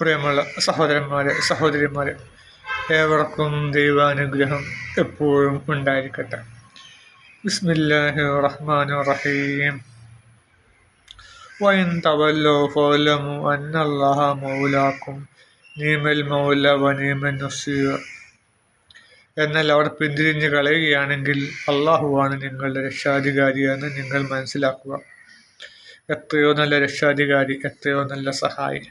പ്രിയമുള്ള സഹോദരന്മാരെ സഹോദരിമാരെ ഏവർക്കും ദൈവാനുഗ്രഹം എപ്പോഴും ഉണ്ടായിരിക്കട്ടെ. ബിസ്മില്ലാഹി റഹീം അന്നല്ലാഹ എന്നാൽ അവർ പിന്തിരിഞ്ഞ് കളയുകയാണെങ്കിൽ അള്ളാഹുവാണ് നിങ്ങളുടെ രക്ഷാധികാരി എന്ന് നിങ്ങൾ മനസ്സിലാക്കുക. എത്രയോ നല്ല രക്ഷാധികാരി എത്രയോ നല്ല സഹായി.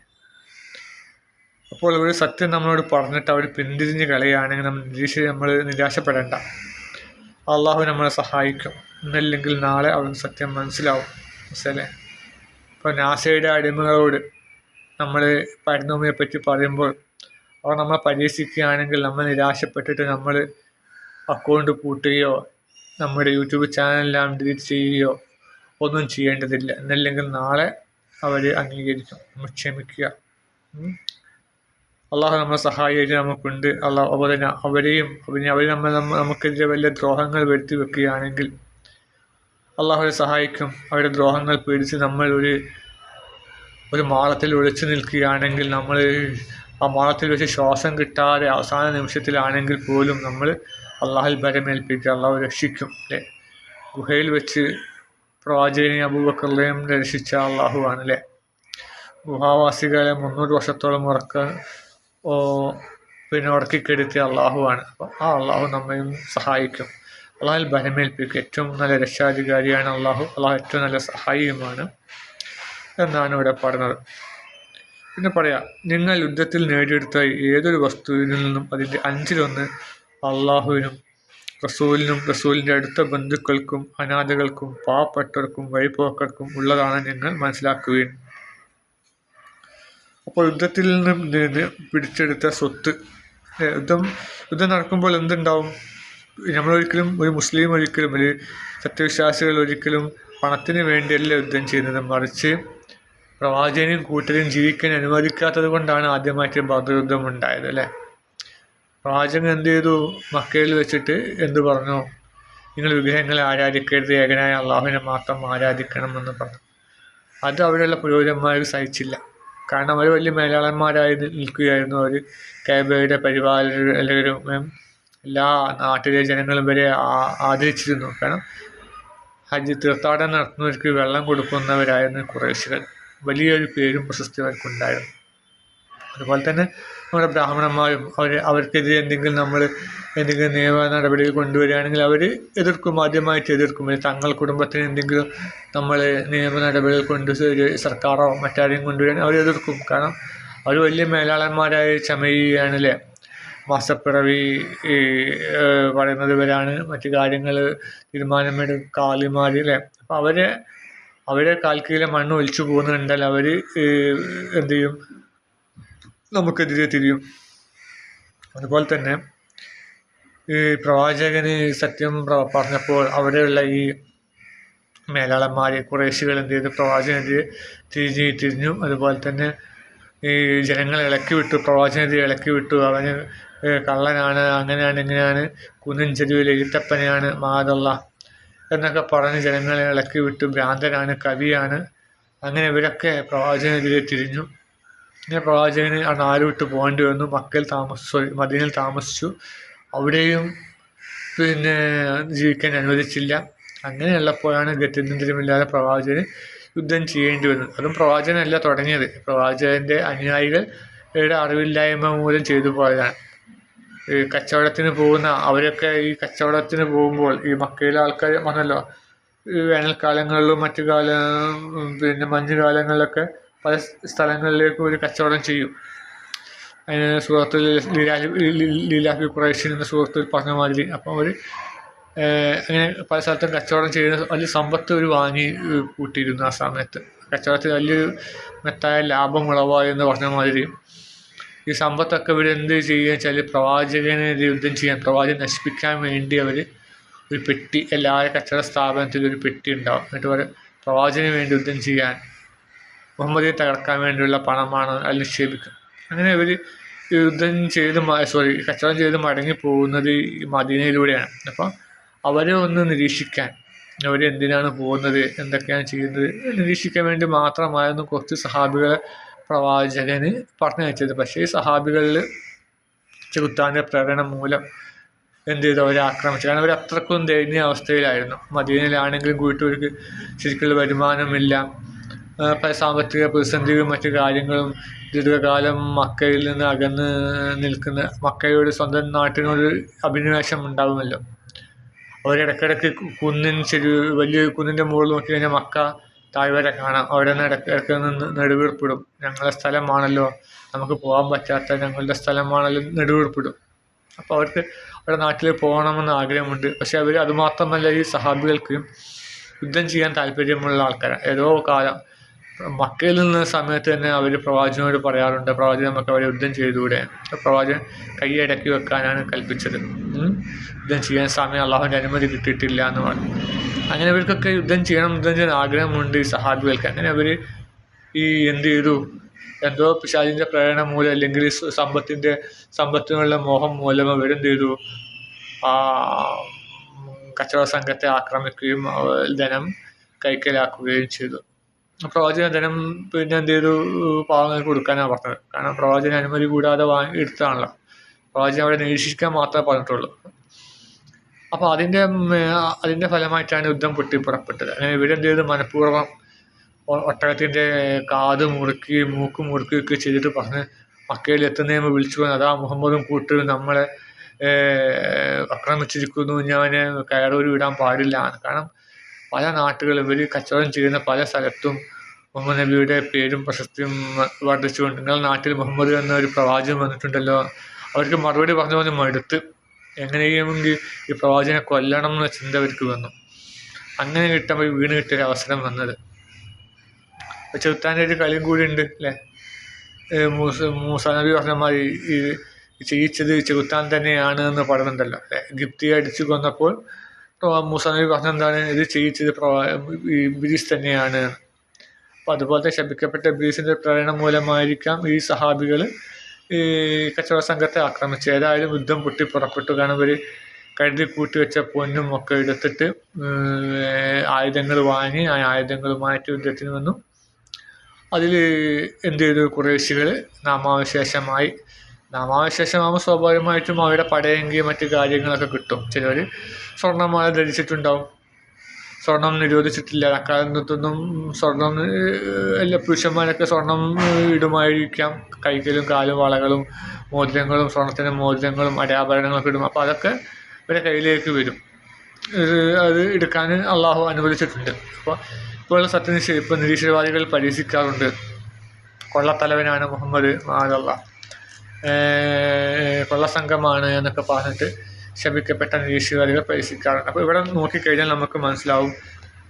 അപ്പോൾ അവർ സത്യം നമ്മളോട് പറഞ്ഞിട്ട് അവർ പിന്തിരിഞ്ഞ് കളയുകയാണെങ്കിൽ നമ്മൾ നിരീക്ഷ നമ്മൾ നിരാശപ്പെടേണ്ട. അള്ളാഹു നമ്മളെ സഹായിക്കും. എന്നല്ലെങ്കിൽ നാളെ അവർക്ക് സത്യം മനസ്സിലാവും. മനസ്സിലെ ഇപ്പോൾ നാസയുടെ അടിമകളോട് നമ്മൾ പരിണോമിയെ പറ്റി പറയുമ്പോൾ അവർ നമ്മളെ പരീക്ഷിക്കുകയാണെങ്കിൽ നമ്മൾ നിരാശപ്പെട്ടിട്ട് നമ്മൾ അക്കൗണ്ട് പൂട്ടുകയോ നമ്മുടെ യൂട്യൂബ് ചാനലെല്ലാം ഡിലീറ്റ് ചെയ്യുകയോ ഒന്നും ചെയ്യേണ്ടതില്ല. എന്നല്ലെങ്കിൽ നാളെ അവർ അംഗീകരിക്കും. നമ്മൾ ക്ഷമിക്കുക. അള്ളാഹു നമ്മളെ സഹായിച്ച് നമുക്കുണ്ട്. അള്ളാഹു അതുപോലെ അവരെയും പിന്നെ അവർ നമ്മൾ നമുക്കെതിരെ വലിയ ദ്രോഹങ്ങൾ വരുത്തി വെക്കുകയാണെങ്കിൽ അള്ളാഹുവെ സഹായിക്കും. അവരുടെ ദ്രോഹങ്ങൾ പേടിച്ച് നമ്മൾ ഒരു ഒരു മാളത്തിൽ ഒളിച്ചു നിൽക്കുകയാണെങ്കിൽ നമ്മൾ ആ മാളത്തിൽ വെച്ച് ശ്വാസം കിട്ടാതെ അവസാന നിമിഷത്തിലാണെങ്കിൽ പോലും നമ്മൾ അള്ളാഹിൽ ഭരമേൽപ്പിക്കുക അള്ളാഹു രക്ഷിക്കും അല്ലേ? ഗുഹയിൽ വെച്ച് പ്രവാചകനെ അബൂബക്കറിനെയും രക്ഷിച്ച അള്ളാഹു ആണ് അല്ലേ? ഗുഹാവാസികളെ മുന്നൂറ് വർഷത്തോളം ഉറക്കാൻ പിന്നെ ഉറക്കിക്കെടുത്തിയ അള്ളാഹുവാണ്. അപ്പം ആ അള്ളാഹു നമ്മയും സഹായിക്കും. അള്ളാഹിൽ ബലമേൽപ്പിക്കും. ഏറ്റവും നല്ല രക്ഷാധികാരിയാണ് അള്ളാഹു. അള്ളാഹു ഏറ്റവും നല്ല സഹായിയുമാണ് എന്നാണ് ഇവിടെ പറഞ്ഞത്. പിന്നെ പറയാം നിങ്ങൾ യുദ്ധത്തിൽ നേടിയെടുത്ത ഏതൊരു വസ്തുവിൽ നിന്നും അതിന്റെ അഞ്ചിലൊന്ന് അള്ളാഹുവിനും റസൂലിനും റസൂലിന്റെ അടുത്ത ബന്ധുക്കൾക്കും അനാഥകൾക്കും പാവപ്പെട്ടവർക്കും വഴിപോക്കർക്കും ഉള്ളതാണ് നിങ്ങൾ മനസ്സിലാക്കുകയും അപ്പോൾ യുദ്ധത്തിൽ നിന്നും നിന്ന് പിടിച്ചെടുത്ത സ്വത്ത്. യുദ്ധം യുദ്ധം നടക്കുമ്പോൾ എന്തുണ്ടാവും? നമ്മളൊരിക്കലും ഒരു മുസ്ലിം ഒരിക്കലും ഒരു സത്യവിശ്വാസികൾ ഒരിക്കലും പണത്തിന് വേണ്ടിയല്ല യുദ്ധം ചെയ്യുന്നത്. മറിച്ച് പ്രവാചകനും കൂട്ടരും ജീവിക്കാൻ അനുവദിക്കാത്തത് കൊണ്ടാണ് ആദ്യമായിട്ട് ബദർ യുദ്ധം ഉണ്ടായത് അല്ലേ? പ്രവാചകൻ എന്ത് ചെയ്തു? മക്കയിൽ വെച്ചിട്ട് എന്ത് പറഞ്ഞു? നിങ്ങൾ വിഗ്രഹങ്ങളെ ആരാധിക്കരുത് ഏകനായ അള്ളാഹുവിനെ മാത്രം ആരാധിക്കണമെന്ന് പറഞ്ഞു. അത് അവിടെയുള്ള പുരോഹിതന്മാർ സഹിച്ചില്ല. കാരണം അവർ വലിയ മേലാളന്മാരായി നിൽക്കുകയായിരുന്നു അവർ കേബയുടെ എല്ലാവരും എല്ലാ നാട്ടിലെ ജനങ്ങളും വരെ ആദരിച്ചിരുന്നു. കാരണം ഹജ്ജ് തീർത്ഥാടനം നടത്തുന്നവർക്ക് വെള്ളം കൊടുക്കുന്നവരായിരുന്നു കുറേശ്ശികൾ വലിയൊരു പേരും പ്രശസ്തി അവർക്കുണ്ടായിരുന്നു. അതുപോലെ തന്നെ നമ്മുടെ ബ്രാഹ്മണന്മാരും അവർ അവർക്കെതിരെ എന്തെങ്കിലും നമ്മൾ എന്തെങ്കിലും നിയമ നടപടികൾ കൊണ്ടുവരികയാണെങ്കിൽ അവർ എതിർക്കും ആദ്യമായിട്ട് എതിർക്കും. തങ്ങൾ കുടുംബത്തിന് എന്തെങ്കിലും നമ്മൾ നിയമ നടപടികൾ കൊണ്ട് സർക്കാരോ മറ്റാരെയും കൊണ്ടുവരികയാണെങ്കിൽ അവർ എതിർക്കും. കാരണം അവർ വലിയ മേലാളന്മാരായി ചമയുകയാണല്ലേ? മാസപ്പിറവി പറയുന്നത് വരാണ്. മറ്റു കാര്യങ്ങൾ തീരുമാനമെടുക്കും കാലിമാർ അല്ലേ? അപ്പോൾ അവരെ അവരെ കാൽക്കീഴിലെ മണ്ണ് ഒലിച്ചു പോകുന്നുണ്ടെങ്കിൽ അവർ എന്ത് ചെയ്യും? നമുക്കെതിരെ തിരിയും. അതുപോലെ തന്നെ ഈ പ്രവാചകന് സത്യം പറഞ്ഞപ്പോൾ അവിടെയുള്ള ഈ മേലാളന്മാരെ കുറേശികൾ എന്ത് ചെയ്തു? പ്രവാചകനെതിരെ തിരിഞ്ഞ് തിരിഞ്ഞു. അതുപോലെ തന്നെ ഈ ജനങ്ങളെ ഇളക്കി വിട്ടു. പ്രവാചകനെതിരെ ഇളക്കി വിട്ടു. അവന് കള്ളനാണ് അങ്ങനെയാണ് ഇങ്ങനെയാണ് കുന്നിൻ ചെരുവിൽ എഴുത്തപ്പനെയാണ് മാതള്ള എന്നൊക്കെ പറഞ്ഞ് ജനങ്ങളെ ഇളക്കി വിട്ടു. ഭ്രാന്തനാണ് കവിയാണ്. അങ്ങനെ ഇവരൊക്കെ പ്രവാചകനെതിരെ തിരിഞ്ഞു. ഇങ്ങനെ പ്രവാചകന് നാട് വിട്ട് പോകേണ്ടി വന്നു. മക്കയിൽ താമസിച്ചു സോറി മദീനയിൽ താമസിച്ചു. അവിടെയും പിന്നെ ജീവിക്കാൻ അനുവദിച്ചില്ല. അങ്ങനെയുള്ളപ്പോഴാണ് ഗത്യന്തരമില്ലാതെ പ്രവാചകന് യുദ്ധം ചെയ്യേണ്ടി വന്നത്. അതും പ്രവാചകനല്ല തുടങ്ങിയത്. പ്രവാചകന്റെ അനുയായികളുടെ അറിവില്ലായ്മ മൂലം ചെയ്തു പോയതാണ്. ഈ കച്ചവടത്തിന് പോകുന്ന അവരൊക്കെ ഈ കച്ചവടത്തിന് പോകുമ്പോൾ ഈ മക്കയിലെ ആൾക്കാർ വന്നല്ലോ. ഈ വേനൽക്കാലങ്ങളിലും മറ്റു കാല പിന്നെ മഞ്ഞുകാലങ്ങളിലൊക്കെ പല സ്ഥലങ്ങളിലേക്കും ഒരു കച്ചവടം ചെയ്യും. അതിന് സുഹൃത്തു ലീലാഫി കുറേശ്ശി എന്ന സുഹൃത്തു പറഞ്ഞ മാതിരി അപ്പോൾ അവർ അങ്ങനെ പല സ്ഥലത്തും കച്ചവടം ചെയ്യുന്ന വലിയ സമ്പത്ത് ഒരു വാങ്ങി കൂട്ടിയിരുന്നു ആ സമയത്ത്. കച്ചവടത്തിൽ വലിയൊരു മെത്തായ ലാഭം ഉളവായി എന്ന് പറഞ്ഞ മാതിരി. ഈ സമ്പത്തൊക്കെ ഇവർ എന്ത് ചെയ്യുക വെച്ചാൽ പ്രവാചകനെ യുദ്ധം ചെയ്യാൻ പ്രവാചകൻ നശിപ്പിക്കാൻ വേണ്ടി അവർ ഒരു പെട്ടി എല്ലാ കച്ചവട സ്ഥാപനത്തിലും ഒരു പെട്ടി ഉണ്ടാവും. എന്നിട്ട് അവർ പ്രവാചകന് വേണ്ടി യുദ്ധം ചെയ്യാൻ മുഹമ്മദിയെ തകർക്കാൻ വേണ്ടിയുള്ള പണമാണ് അതിൽ നിക്ഷേപിക്കുക. അങ്ങനെ ഇവർ യുദ്ധം ചെയ്ത് സോറി കച്ചവടം ചെയ്ത് മടങ്ങി പോകുന്നത് മദീനയിലൂടെയാണ്. അപ്പം അവരെ ഒന്ന് നിരീക്ഷിക്കാൻ അവർ എന്തിനാണ് പോകുന്നത് എന്തൊക്കെയാണ് ചെയ്യുന്നത് നിരീക്ഷിക്കാൻ വേണ്ടി മാത്രമായിരുന്നു കുറച്ച് സഹാബികളെ പ്രവാചകന് പറഞ്ഞു വെച്ചത് പക്ഷേ ഈ സഹാബികളിൽ ചെകുത്താന്റെ പ്രേരണ മൂലം എന്ത് ചെയ്തു? അവരെ ആക്രമിച്ചു. കാരണം അവർ അത്രക്കും ദയനീയ അവസ്ഥയിലായിരുന്നു. മദീനയിലാണെങ്കിലും കൂട്ടൂർക്ക് ശരിക്കുള്ള വരുമാനമില്ല. സാമ്പത്തിക പ്രതിസന്ധികളും മറ്റു കാര്യങ്ങളും ദീർഘകാലം മക്കയിൽ നിന്ന് അകന്ന് നിൽക്കുന്ന മക്കയോട് സ്വന്തം നാട്ടിനോട് അഭിനിവേശം ഉണ്ടാകുമല്ലോ അവരിടക്കിടക്ക് കുന്നിൻ ചെരു വലിയ കുന്നിന്റെ മുകളിൽ നോക്കി കഴിഞ്ഞാൽ മക്ക താഴ്വര കാണാം. അവിടെ നിന്ന് ഇടയ്ക്ക് നിന്ന് നെടുവീർപ്പിടും. ഞങ്ങളുടെ സ്ഥലമാണല്ലോ നമുക്ക് പോകാൻ പറ്റാത്ത ഞങ്ങളുടെ സ്ഥലമാണല്ലോ നെടുവീർപ്പിടും. അപ്പോൾ അവർക്ക് അവരുടെ നാട്ടിൽ പോകണമെന്ന് ആഗ്രഹമുണ്ട്. പക്ഷേ അവർ അതുമാത്രമല്ല ഈ സഹാബികൾക്ക് യുദ്ധം ചെയ്യാൻ താല്പര്യമുള്ള ആൾക്കാരാണ്. ഏതോ കാലം മക്കയിൽ നിന്ന് സമയത്ത് തന്നെ അവർ പ്രവാചകനോട് പറയാറുണ്ട് പ്രവാചകൻ നമുക്ക് അവരെ യുദ്ധം ചെയ്തുകൂടെ? പ്രവാചകൻ കൈയടക്കി വെക്കാനാണ് കൽപ്പിച്ചത്. യുദ്ധം ചെയ്യാൻ സമയം അള്ളാഹുവിന്റെ അനുമതി കിട്ടിയിട്ടില്ല എന്ന് പറഞ്ഞു. അങ്ങനെ ഇവർക്കൊക്കെ യുദ്ധം ചെയ്യണം യുദ്ധം ചെയ്യാൻ ആഗ്രഹമുണ്ട് ഈ സഹാബികൾക്ക്. അങ്ങനെ അവർ ഈ എന്ത് ചെയ്തു? എന്തോ പിശാചിന്റെ പ്രേരണ മൂലം അല്ലെങ്കിൽ സമ്പത്തിന്റെ സമ്പത്തിനുള്ള മോഹം മൂലം അവരെന്ത് ചെയ്തു? ആ കച്ചവട സംഘത്തെ ആക്രമിക്കുകയും ധനം കൈക്കലാക്കുകയും ചെയ്തു. പ്രവാചകൻ ധനം പിന്നെ എന്ത് ചെയ്തു പാവങ്ങൾക്ക് കൊടുക്കാനാണ് പറഞ്ഞത്. കാരണം പ്രവാചകൻ അനുമതി കൂടാതെ വാങ്ങി എടുത്തതാണല്ലോ. പ്രവാചകൻ അവിടെ നിരീക്ഷിക്കാൻ മാത്രമേ പറഞ്ഞിട്ടുള്ളൂ. അപ്പോൾ അതിന്റെ അതിന്റെ ഫലമായിട്ടാണ് യുദ്ധം പൊട്ടി പുറപ്പെട്ടത്. അങ്ങനെ ഇവരെന്ത് ചെയ്തു മനഃപൂർവം ഒട്ടകത്തിന്റെ കാത് മുറുക്കുകയും മൂക്ക് മുറുക്കുകയൊക്കെ ചെയ്തിട്ട് പറഞ്ഞ് മക്കയിൽ എത്തുന്നതിന് വിളിച്ചു പറഞ്ഞു അതാ മുഹമ്മദും കൂട്ടരും നമ്മളെ ആക്രമിച്ചിരിക്കുന്നു ഞാൻ കയറൂരി വിടാൻ പാടില്ല. കാരണം പല നാട്ടുകളിൽ ഇവർ കച്ചവടം ചെയ്യുന്ന പല സ്ഥലത്തും മുഹമ്മദ് നബിയുടെ പേരും പ്രശസ്തിയും വർദ്ധിച്ചുകൊണ്ട് നിങ്ങളുടെ നാട്ടിൽ മുഹമ്മദ് എന്ന ഒരു പ്രവാചകൻ വന്നിട്ടുണ്ടല്ലോ. അവർക്ക് മറുപടി പറഞ്ഞു പറഞ്ഞ് മടുത്ത് എങ്ങനെയുമെങ്കിൽ ഈ പ്രവാചകനെ കൊല്ലണം എന്ന ചിന്ത അവർക്ക് വന്നു. അങ്ങനെ കിട്ടുമ്പോൾ വീണ് കിട്ടിയൊരു അവസരം വന്നത്. ചെറുത്താന്റെ ഒരു കളിയും കൂടി ഉണ്ട് അല്ലേ? മൂസ മൂസ നബി പറഞ്ഞ മാതിരി ഈ ചെയ്യിച്ചത് ചെകുത്താൻ തന്നെയാണ് എന്ന് പറയുന്നുണ്ടല്ലോ. അല്ലേ? ഗിപ്തി അടിച്ചു കൊന്നപ്പോൾ മൂസ നബി പറഞ്ഞെന്താണ്? ഇത് ചെയ്യിച്ചത് പ്രവാ തന്നെയാണ്. അപ്പോൾ അതുപോലത്തെ ശപിക്കപ്പെട്ട ബ്രീസിന്റെ പ്രേരണ മൂലമായിരിക്കാം ഈ സഹാബികൾ ഈ കച്ചവട സംഘത്തെ ആക്രമിച്ചു ഏതായാലും യുദ്ധം പൊട്ടി പുറപ്പെട്ടു. കാരണം ഇവർ കരുതി കൂട്ടി വെച്ച പൊന്നും ഒക്കെ എടുത്തിട്ട് ആയുധങ്ങൾ വാങ്ങി ആ ആയുധങ്ങൾ മാറ്റി യുദ്ധത്തിന് വന്നു. അതിൽ എന്ത് ചെയ്തു? കുറേശികൾ നാമാവശേഷമായി നാമാവശേഷമാകുമ്പോൾ സ്വാഭാവികമായിട്ടും അവരുടെ പടയെങ്കിൽ മറ്റു കാര്യങ്ങളൊക്കെ കിട്ടും. ചിലർ സ്വർണമാല ധരിച്ചിട്ടുണ്ടാവും. സ്വർണം നിരോധിച്ചിട്ടില്ല. അക്കാലത്തൊന്നും സ്വർണം എല്ലാ പുരുഷന്മാരൊക്കെ സ്വർണം ഇടുമായിരിക്കാം. കൈക്കലും കാലും വളകളും മോതിരങ്ങളും സ്വർണത്തിന്റെ മോതിരങ്ങളും അടയാഭരണങ്ങളൊക്കെ ഇടും. അപ്പോൾ അതൊക്കെ ഇവരെ കയ്യിലേക്ക് വരും. അത് എടുക്കാൻ അള്ളാഹു അനുവദിച്ചിട്ടുണ്ട്. അപ്പോൾ ഇപ്പോഴുള്ള സത്യനിശ്ചയം ഇപ്പോൾ നിരീശ്വരവാദികൾ പരീക്ഷിക്കാറുണ്ട് കൊള്ളത്തലവനാണ് മുഹമ്മദ് മാതല്ല കൊള്ളസംഘമാണ് എന്നൊക്കെ പറഞ്ഞിട്ട് ശപിക്കപ്പെട്ട നിരീശ്വരവാദികൾ പരീക്ഷിക്കാറുണ്ട് അപ്പോൾ ഇവിടെ നോക്കിക്കഴിഞ്ഞാൽ നമുക്ക് മനസ്സിലാവും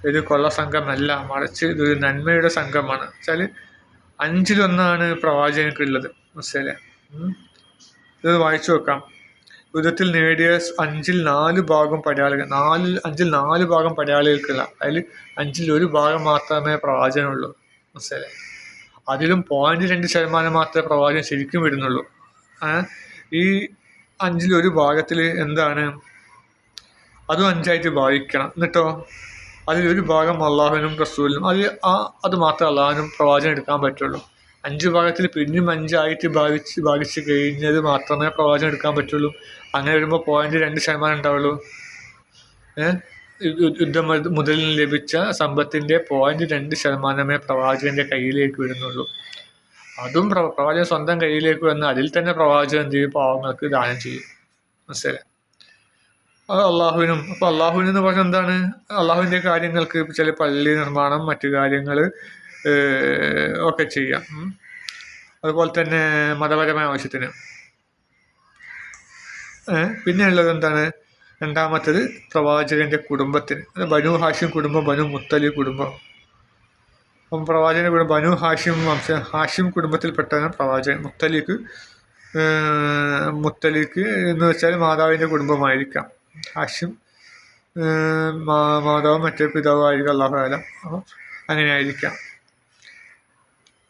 ഇത് കൊള്ളസംഘമല്ല മറിച്ച് ഇതൊരു നന്മയുടെ സംഘമാണ്. വെച്ചാൽ അഞ്ചിലൊന്നാണ് പ്രവാചകനുള്ളത് മുസ്ലിം ഇത് വായിച്ചു വെക്കാം യുദ്ധത്തിൽ നേടിയ അഞ്ചിൽ നാല് ഭാഗം പടയാളികൾ നാല് അഞ്ചിൽ നാല് ഭാഗം പടയാളികൾക്കുള്ള അതിൽ അഞ്ചിൽ ഒരു ഭാഗം മാത്രമേ പ്രവാചകനുള്ളൂ മനസ്സിലെ അതിലും പോയിന്റ് രണ്ട് ശതമാനം മാത്രമേ പ്രവാചകൻ ശരിക്കും വരുന്നുള്ളൂ? ഈ അഞ്ചിൽ ഒരു ഭാഗത്തിൽ എന്താണ്? അതും അഞ്ചായിട്ട് ഭാവിക്കണം എന്നിട്ടോ? അതിലൊരു ഭാഗം അള്ളാഹുവിനും റസൂലിനും അത് ആ അത് മാത്രമേ അള്ളാഹുവിനും പ്രവാചനം എടുക്കാൻ പറ്റുള്ളൂ. അഞ്ച് ഭാഗത്തിൽ പിന്നെയും അഞ്ചായിട്ട് ഭാവിച്ച് ഭാഗിച്ച് കഴിഞ്ഞത് മാത്രമേ പ്രവാചനം എടുക്കാൻ പറ്റുള്ളൂ. അങ്ങനെ വരുമ്പോൾ പോയിന്റ് രണ്ട് ശതമാനം ഉണ്ടാവുള്ളൂ. യുദ്ധം മുതൽ ലഭിച്ച സമ്പത്തിന്റെ പോയിന്റ് രണ്ട് ശതമാനമേ പ്രവാചകന്റെ കയ്യിലേക്ക് വരുന്നുള്ളൂ. അതും പ്ര പ്രവാചകൻ സ്വന്തം കയ്യിലേക്ക് വന്ന് അതിൽ തന്നെ പ്രവാചകൻ എന്ത് ചെയ്യും? പാവങ്ങൾക്ക് ദാനം ചെയ്യും. മനസ്സിലായി? അത് അള്ളാഹുവിനും അപ്പോൾ അള്ളാഹുവിൻ എന്ന് പറഞ്ഞാൽ എന്താണ്? അള്ളാഹുവിന്റെ കാര്യങ്ങൾക്ക് ചില പള്ളി നിർമ്മാണം മറ്റു കാര്യങ്ങൾ ഒക്കെ ചെയ്യാം. അതുപോലെ തന്നെ മതപരമായ ആവശ്യത്തിന്. പിന്നെ ഉള്ളത് എന്താണ്? രണ്ടാമത്തത് പ്രവാചകന്റെ കുടുംബത്തിന്. ബനു ഹാഷിം കുടുംബം ബനു മുത്തലി കുടുംബം. അപ്പം പ്രവാചകന്റെ കുടുംബം ബനു ഹാഷിം വംശ ഹാഷിം കുടുംബത്തിൽപ്പെട്ടതാണ് പ്രവാചകൻ. മുത്തലിക്ക് മുത്തലിക്ക് എന്ന് വെച്ചാൽ മാതാവിന്റെ കുടുംബമായിരിക്കാം. ഹാഷിം മാതാവും മറ്റേ പിതാവായിരിക്കും അള്ളാഹു ആലം അങ്ങനെ ആയിരിക്കാം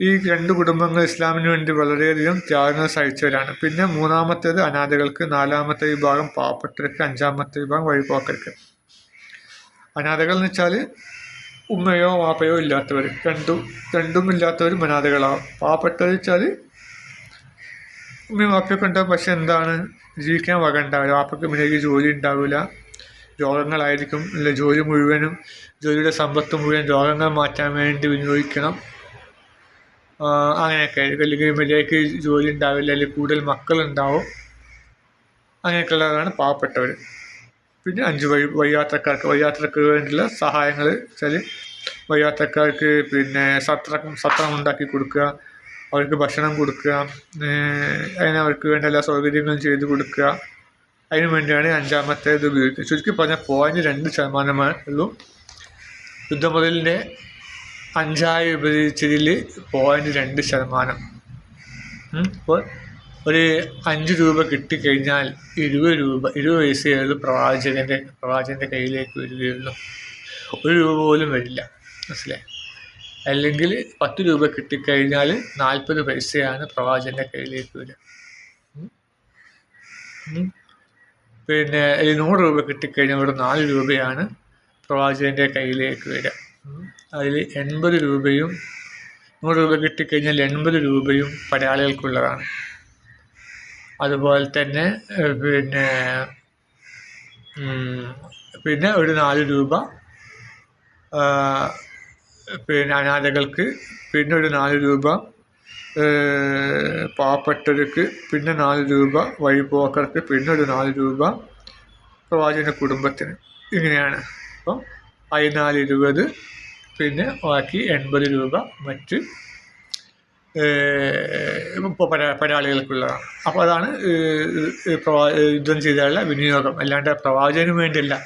ഈ രണ്ട് കുടുംബങ്ങൾ ഇസ്ലാമിന് വേണ്ടി വളരെയധികം ത്യാഗങ്ങൾ സഹിച്ചവരാണ്. പിന്നെ മൂന്നാമത്തേത് അനാഥകൾക്ക് നാലാമത്തെ വിഭാഗം പാവപ്പെട്ടവർക്ക് അഞ്ചാമത്തെ വിഭാഗം വഴിപോക്കർക്ക്. അനാഥകൾ എന്ന് വെച്ചാൽ ഉമ്മയോ വാപ്പയോ ഇല്ലാത്തവർ. രണ്ടും രണ്ടും ഇല്ലാത്തവർ മനാഥകളാവും പാവപ്പെട്ടവർ വെച്ചാൽ ഉമ്മയും വാപ്പയൊക്കെ ഉണ്ടാവും. പക്ഷെ എന്താണ്? ജീവിക്കാൻ വക ഉണ്ടാവില്ല. വാപ്പയ്ക്ക് മുന്നേക്ക് ജോലി ഉണ്ടാവില്ല രോഗങ്ങളായിരിക്കും. അല്ല ജോലി മുഴുവനും ജോലിയുടെ സമ്പത്ത് മുഴുവൻ രോഗങ്ങൾ മാറ്റാൻ വേണ്ടി വിനിയോഗിക്കണം. അങ്ങനെയൊക്കെ ആയിരിക്കും. അല്ലെങ്കിൽ മര്യാദയ്ക്ക് ജോലി ഉണ്ടാവില്ല. അല്ലെങ്കിൽ കൂടുതൽ മക്കളുണ്ടാവും. അങ്ങനെയൊക്കെയുള്ളതാണ് പാവപ്പെട്ടവർ. പിന്നെ അഞ്ച് വഴി വഴിയാത്രക്കാർക്ക് വഴിയാത്രക്ക് വേണ്ടിയുള്ള സഹായങ്ങൾ വെച്ചാൽ വഴിയാത്രക്കാർക്ക് പിന്നെ സത്രം സത്രം ഉണ്ടാക്കി കൊടുക്കുക അവർക്ക് ഭക്ഷണം കൊടുക്കുക അതിന് അവർക്ക് വേണ്ട എല്ലാ സൗകര്യങ്ങളും ചെയ്ത് കൊടുക്കുക. അതിനു വേണ്ടിയാണ് അഞ്ചാമത്തെ ഇത് ഉപയോഗിക്കുന്നത് ചുരുക്കി പറഞ്ഞാൽ പോയിന്റ് രണ്ട് ശതമാനമേ ഉള്ളൂ. യുദ്ധമുതലിന്റെ അഞ്ചായി വിഭജിച്ചതിൽ പോയിന്റ് രണ്ട് ശതമാനം. അപ്പോൾ ഒരു അഞ്ച് രൂപ കിട്ടിക്കഴിഞ്ഞാൽ ഇരുപത് രൂപ ഇരുപത് പൈസയുള്ളൂ പ്രവാചകന്റെ പ്രവാചകന്റെ കയ്യിലേക്ക് വരികയുള്ളൂ. ഒരു രൂപ പോലും വരില്ല. മനസ്സിലായി? അല്ലെങ്കിൽ പത്ത് രൂപ കിട്ടിക്കഴിഞ്ഞാൽ നാൽപ്പത് പൈസയാണ് പ്രവാചകന്റെ കയ്യിലേക്ക് വരിക. പിന്നെ നൂറ് രൂപ കിട്ടിക്കഴിഞ്ഞാൽ ഒരു നാല് രൂപയാണ് പ്രവാചകന്റെ കയ്യിലേക്ക് വരിക. അതിൽ എൺപത് രൂപയും നൂറ് രൂപ കിട്ടിക്കഴിഞ്ഞാൽ എൺപത് രൂപയും പടയാളികൾക്കുള്ളതാണ് അതുപോലെ തന്നെ പിന്നെ പിന്നെ ഒരു നാല് രൂപ പിന്നെ അനാഥകൾക്ക് പിന്നെ ഒരു നാല് രൂപ പാവപ്പെട്ടവർക്ക് പിന്നെ നാല് രൂപ വഴിപോക്കർക്ക് പിന്നെ ഒരു നാല് രൂപ പ്രവാചക കുടുംബത്തിന്. ഇങ്ങനെയാണ്. അപ്പം പതിനാല് ഇരുപത് പിന്നെ ബാക്കി എൺപത് രൂപ മറ്റ് ഇപ്പോൾ പരാ പരാളികൾക്കുള്ളതാണ് അപ്പോൾ അതാണ് പ്രവാ യുദ്ധം ചെയ്താലുള്ള വിനിയോഗം. അല്ലാണ്ട് പ്രവാചകന് വേണ്ടിയല്ല.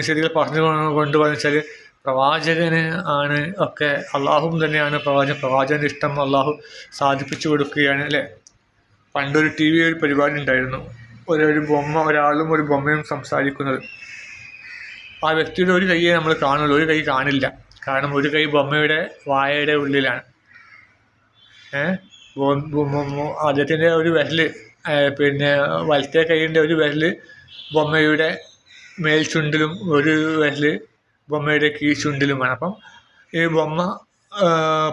ശരികൾ പറഞ്ഞു കൊണ്ടുപോകുന്ന വെച്ചാൽ പ്രവാചകന് ആണ് ഒക്കെ അള്ളാഹും തന്നെയാണ് പ്രവാചകൻ പ്രവാചകന്റെ ഇഷ്ടം അള്ളാഹു സാധിപ്പിച്ചു കൊടുക്കുകയാണ് അല്ലേ? പണ്ടൊരു ടി വി ഒരു പരിപാടി ഉണ്ടായിരുന്നു. ഒരു ഒരു ബൊമ്മ ഒരാളും ഒരു ബൊമ്മയും സംസാരിക്കുന്നത്. ആ വ്യക്തിയുടെ ഒരു കൈയെ നമ്മൾ കാണുള്ളൂ. ഒരു കൈ കാണില്ല. കാരണം ഒരു കൈ ബൊമ്മയുടെ വായയുടെ ഉള്ളിലാണ്. ഏഹ് അദ്ദേഹത്തിന്റെ ഒരു വിരൽ പിന്നെ വലത്തെ കൈയിന്റെ ഒരു വിരൽ ബൊമ്മയുടെ മേൽചുണ്ടിലും ഒരു വിരൽ ബൊമ്മയുടെ കീഴ്ചുണ്ടിലുമാണ് അപ്പം ഈ ബൊമ്മ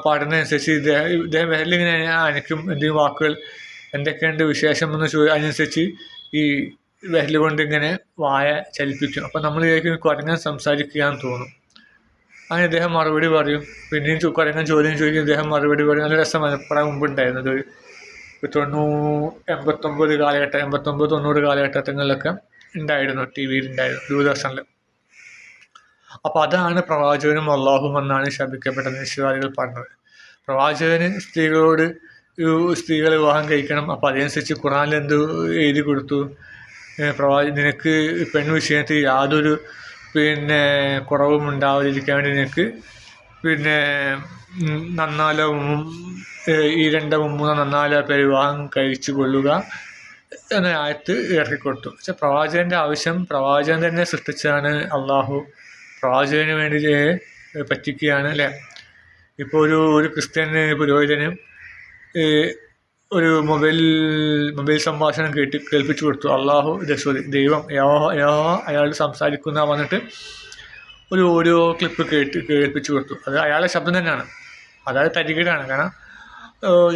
പാടുന്നതനുസരിച്ച് ഇദ്ദേഹം ഇദ്ദേഹം വിരലിങ്ങനെ അനക്കും. എന്തെങ്കിലും വാക്കുകൾ എന്തൊക്കെയുണ്ട് വിശേഷം എന്ന് ചോ അതിനനുസരിച്ച് ഈ വിരൽ കൊണ്ട് ഇങ്ങനെ വായ ചലിപ്പിക്കും. അപ്പം നമ്മൾ വിചാരിക്കും കുരങ്ങൻ സംസാരിക്കുകയാന്ന് തോന്നും. അങ്ങനെ ഇദ്ദേഹം മറുപടി പറയും. പിന്നെയും കുറേ ചോദ്യം ചോദിക്കും. ഇദ്ദേഹം മറുപടി പറയും. നല്ല രസമാണ് പറയാൻ മുമ്പ് ഉണ്ടായിരുന്നത്. ഒരു തൊണ്ണൂ എൺപത്തൊമ്പത് കാലഘട്ടം എൺപത്തൊമ്പത് തൊണ്ണൂറ് കാലഘട്ടങ്ങളിലൊക്കെ ഉണ്ടായിരുന്നു. ടി വിയിൽ ഉണ്ടായിരുന്നു. ദൂരദർശനിൽ അപ്പോൾ അതാണ് പ്രവാചകനും അള്ളാഹും എന്നാണ് ശപിക്കപ്പെട്ട നിശ്ചയവാദികൾ പറഞ്ഞത്. പ്രവാചകന് സ്ത്രീകളോട് സ്ത്രീകളെ വിവാഹം കഴിക്കണം. അപ്പോൾ അതനുസരിച്ച് ഖുറാനിൽ എന്ത് എഴുതി കൊടുത്തു? പ്രവാച നിനക്ക് പെൺ വിഷയത്തിൽ യാതൊരു പിന്നെ കുറവും ഉണ്ടാവാതിരിക്കാൻ വേണ്ടി നിനക്ക് പിന്നെ നന്നാലോ ഈ രണ്ടോ മൂന്നോ നന്നാലോ പേര് വിവാഹം കഴിച്ചു കൊള്ളുക എന്ന ആയത്ത് ഇറക്കിക്കൊടുത്തു. പക്ഷെ പ്രവാചകന്റെ ആവശ്യം പ്രവാചകൻ തന്നെ സൃഷ്ടിച്ചാണ് അള്ളാഹു. പ്രവാചകന് വേണ്ടി പറ്റിക്കുകയാണ് അല്ലേ? ഇപ്പോൾ ഒരു ഒരു ക്രിസ്ത്യൻ പുരോഹിതന് ഒരു മൊബൈൽ മൊബൈൽ സംഭാഷണം കേട്ട് കേൾപ്പിച്ചു കൊടുത്തു. അള്ളാഹു രസോദി ദൈവം യഹോവ യഹോവ അയാൾ സംസാരിക്കുന്ന വന്നിട്ട് ഒരു ഓഡിയോ ക്ലിപ്പ് കേട്ട് കേൾപ്പിച്ചു കൊടുത്തു. അത് അയാളുടെ ശബ്ദം തന്നെയാണ്. അതായത് തരികിടാണ് കാരണം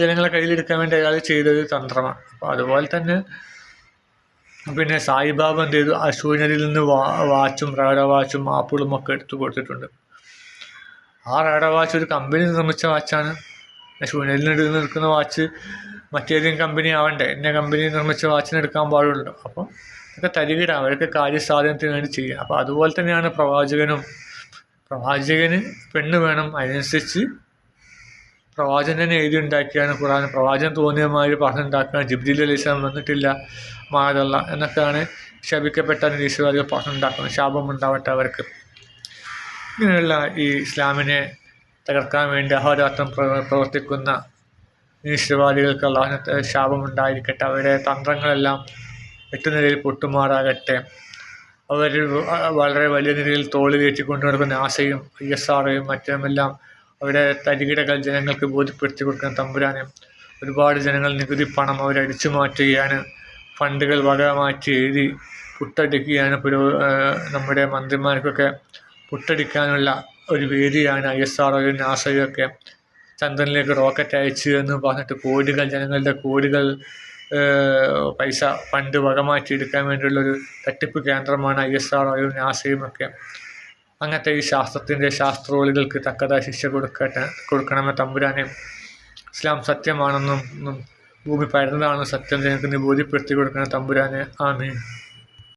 ജനങ്ങളെ കയ്യിലെടുക്കാൻ വേണ്ടി അയാൾ ചെയ്തൊരു തന്ത്രമാണ്. അപ്പോൾ അതുപോലെ തന്നെ പിന്നെ സായിബാബ എന്ത് ചെയ്തു? അശൂന്യതയിൽ നിന്ന് വാ വാച്ചും റാഡ വാച്ചും ആപ്പിളും ഒക്കെ എടുത്തു കൊടുത്തിട്ടുണ്ട്. ആ റാഡ വാച്ച് ഒരു കമ്പനി നിർമ്മിച്ച വാച്ചാണ്. ശൂന്യതയിൽ നിന്ന് നിൽക്കുന്ന വാച്ച് മറ്റേതെങ്കിലും കമ്പനി ആവണ്ടേ? ഇന്ന കമ്പനി നിർമ്മിച്ച വാച്ചിന് എടുക്കാൻ പാടുള്ളൂ. അപ്പം ഇതൊക്കെ തരികിടാം. അവരൊക്കെ കാര്യസാധനത്തിന് വേണ്ടി ചെയ്യുക. അപ്പോൾ അതുപോലെ തന്നെയാണ് പ്രവാചകനും. പ്രവാചകന് പെണ്ണ് വേണം. അതിനനുസരിച്ച് പ്രവാചകൻ തന്നെ എഴുതി ഉണ്ടാക്കിയാണ് ഖുറാൻ പ്രവാചകൻ തോന്നിയ മാതിരി പറഞ്ഞുണ്ടാക്കാൻ ജിബ്രീൽ അലൈഹി സ്വലാം വന്നിട്ടില്ല. മാതല്ല എന്നൊക്കെയാണ് ശപിക്കപ്പെട്ട നിരീശ്വരവാദികൾ പറഞ്ഞുണ്ടാക്കുന്നത് ശാപം ഉണ്ടാവട്ടെ അവർക്ക്. ഇങ്ങനെയുള്ള ഈ ഇസ്ലാമിനെ തകർക്കാൻ വേണ്ടി അഹോരാത്രം പ്രവർത്തിക്കുന്ന നിരീശ്വരവാദികൾക്ക് അള്ളാഹുനത്തെ ശാപമുണ്ടായിരിക്കട്ടെ. അവരുടെ തന്ത്രങ്ങളെല്ലാം ഏറ്റവും നിലയിൽ പൊട്ടുമാറാകട്ടെ. അവർ വളരെ വലിയ നിലയിൽ തോളിൽ കയറ്റിക്കൊണ്ടു നടക്കുന്ന ആശയും ഐ എസ് ആറേയും മറ്റുമെല്ലാം അവരുടെ തരികിടകൾ ജനങ്ങൾക്ക് ബോധ്യപ്പെടുത്തി കൊടുക്കുന്ന തമ്പുരാനും ഒരുപാട് ജനങ്ങൾ നികുതി പണം അവർ അടിച്ചു മാറ്റുകയാണ്. ഫണ്ടുകൾ വക മാറ്റി എഴുതി പുട്ടടിക്കുകയാണ് പുരോ നമ്മുടെ മന്ത്രിമാർക്കൊക്കെ പുട്ടടിക്കാനുള്ള ഒരു വേദിയാണ് ഐ എസ് ആർ ഒയും നാസയും ഒക്കെ. ചന്ദ്രനിലേക്ക് റോക്കറ്റ് അയച്ചു എന്ന് പറഞ്ഞിട്ട് കോടികൾ ജനങ്ങളുടെ കോടികൾ പൈസ ഫണ്ട് വകമാറ്റിയെടുക്കാൻ വേണ്ടിയുള്ളൊരു തട്ടിപ്പ് കേന്ദ്രമാണ് ഐ എസ് ആർ ഒയും നാസയും ഒക്കെ. അങ്ങനത്തെ ഈ ശാസ്ത്രത്തിന്റെ ശാസ്ത്രോളികൾക്ക് തക്കതായ ശിക്ഷ കൊടുക്കട്ടെ കൊടുക്കണമെന്ന് തമ്പുരാനെ ഇസ്ലാം സത്യമാണെന്നും ഭൂമി പരന്നതാണെന്നും സത്യം ജനത്തിന് ബോധ്യപ്പെടുത്തി കൊടുക്കണം തമ്പുരാനെ. ആമീൻ.